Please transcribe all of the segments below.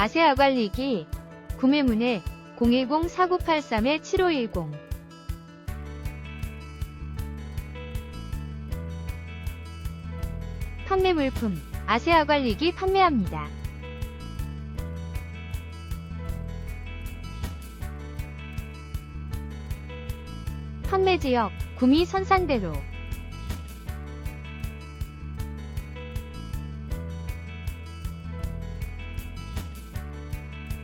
아세아 관리기 구매문의 010-4983-7510 판매 물품 아세아 관리기 판매합니다. 판매 지역 구미 선산대로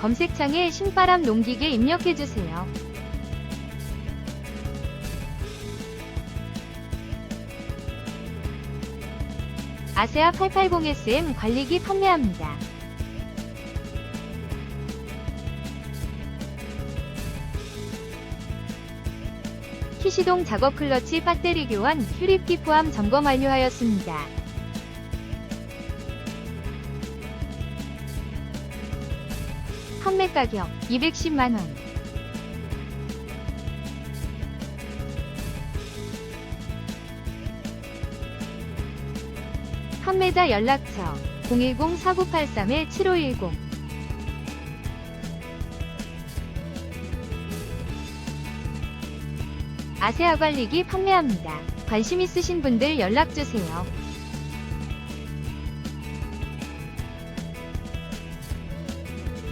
검색창에 신바람 농기계 입력해주세요. 아세아 880SM 관리기 판매합니다. 키시동 작업 클러치 배터리 교환 휴립기 포함 점검 완료하였습니다. 판매 가격 210만원 판매자 연락처 010-4983-7510 아세아 관리기 판매합니다. 관심 있으신 분들 연락주세요.